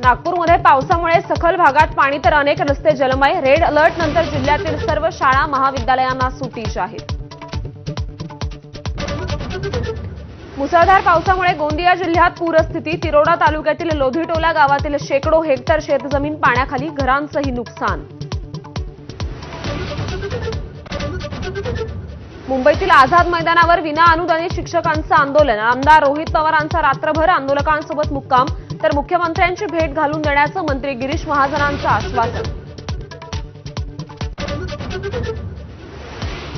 नागपूरमध्ये पावसामुळे सखल भागात पाणी तर अनेक रस्ते जलमय. रेड अलर्ट नंतर जिल्ह्यातील सर्व शाळा महाविद्यालयांना सुटी जाहीर. मुसळधार पावसामुळे गोंदिया जिल्ह्यात पूरस्थिती. तिरोडा तालुक्यातील लोधीटोला गावातील शेकडो हेक्टर शेतजमीन पाण्याखाली घरांचंही नुकसान. मुंबईतील आझाद मैदानावर विना अनुदानित शिक्षकांचं आंदोलन. आमदार रोहित पवारांचा रात्रभर आंदोलकांसोबत मुक्काम. तर मुख्यमंत्र्यांची भेट घालून देण्याचं मंत्री गिरीश महाजनांचं आश्वासन.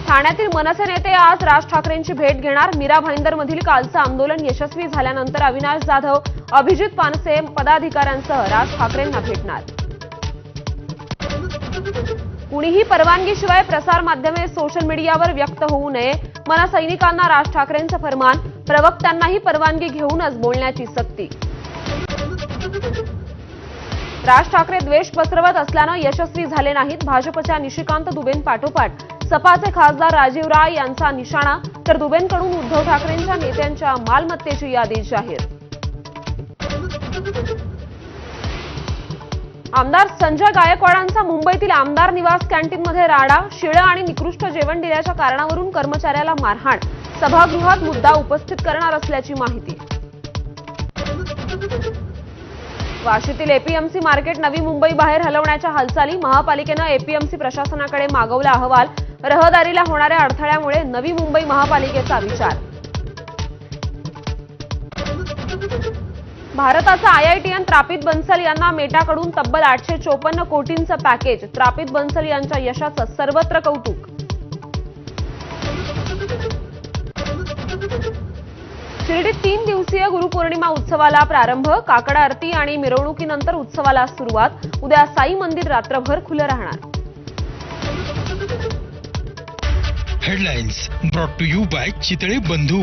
ठाण्यातील मनसे नेते आज राज ठाकरेंची भेट घेणार. मीरा भाईंदरमधील कालचं आंदोलन यशस्वी झाल्यानंतर अविनाश जाधव अभिजित पानसे पदाधिकाऱ्यांसह राज ठाकरेंना भेटणार. कुणीही परवानगीशिवाय प्रसारमाध्यमे सोशल मीडियावर व्यक्त होऊ नये मनसैनिकांना राज ठाकरेंचं फरमान प्रवक्त्यांनाही परवानगी घेऊनच बोलण्याची सक्ती. राज ठाकरे द्वेष पसरवत असल्यानं यशस्वी झाले नाहीत. भाजपच्या निशिकांत दुबेन पाठोपाठ सपाचे खासदार राजीव राय यांचा निशाणा. तर दुबेंकडून उद्धव ठाकरेंच्या नेत्यांच्या मालमत्तेची यादी जाहीर. आमदार संजय गायकवाडांचा मुंबईतील आमदार निवास कॅन्टीनमध्ये राडा शिळं आणि निकृष्ट जेवण दिल्याच्या कारणावरून कर्मचाऱ्याला मारहाण. सभागृहात मुद्दा उपस्थित करणार असल्याची माहिती. वाशीतील एपीएमसी मार्केट नवी मुंबई बाहेर हलवण्याच्या हालचाली महापालिकेनं एपीएमसी प्रशासनाकडे मागवला अहवाल. रहदारीला होणाऱ्या अडथळ्यामुळे नवी मुंबई महापालिकेचा विचार. भारताचा आयआयटीएन त्रापित बन्सल यांना मेटाकडून तब्बल आठशे चोपन्न कोटींचं पॅकेज. त्रापित बन्सल यांच्या यशाचं सर्वत्र कौतुक. शिर्डीत दिवसीय गुरुपौर्णिमा उत्सवाला प्रारंभ काकड आरती आणि मिरवणुकीनंतर उत्सवाला सुरुवात. उद्या साई मंदिर रात्रभर खुलं राहणार. Headlines brought to you by Chitale Bandhu.